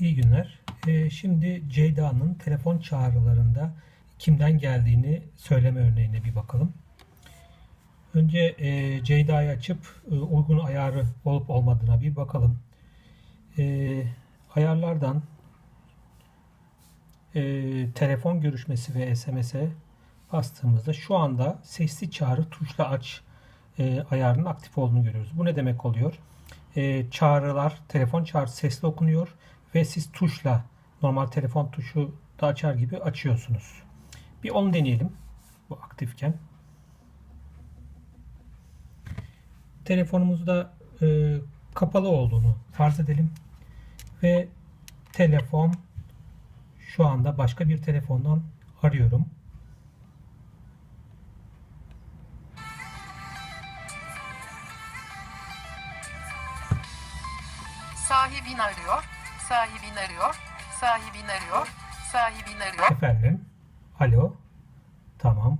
İyi günler. Ee, şimdi Ceyda'nın telefon çağrılarında kimden geldiğini söyleme örneğine bir bakalım. Önce e, Ceyda'yı açıp e, uygun ayarı olup olmadığına bir bakalım. E, ayarlardan e, telefon görüşmesi ve SMS'e bastığımızda şu anda sesli çağrı tuşla aç e, ayarının aktif olduğunu görüyoruz. Bu ne demek oluyor? E, çağrılar, telefon çağrısı sesli okunuyor ve siz tuşla normal telefon tuşu da açar gibi açıyorsunuz. Bir onu deneyelim. Bu aktifken. Telefonumuzda e, kapalı olduğunu farz edelim. Ve telefon şu anda başka bir telefondan arıyorum. Sahibin arıyor, sahibin arıyor, sahibin arıyor, sahibin arıyor. Efendim. Alo. Tamam.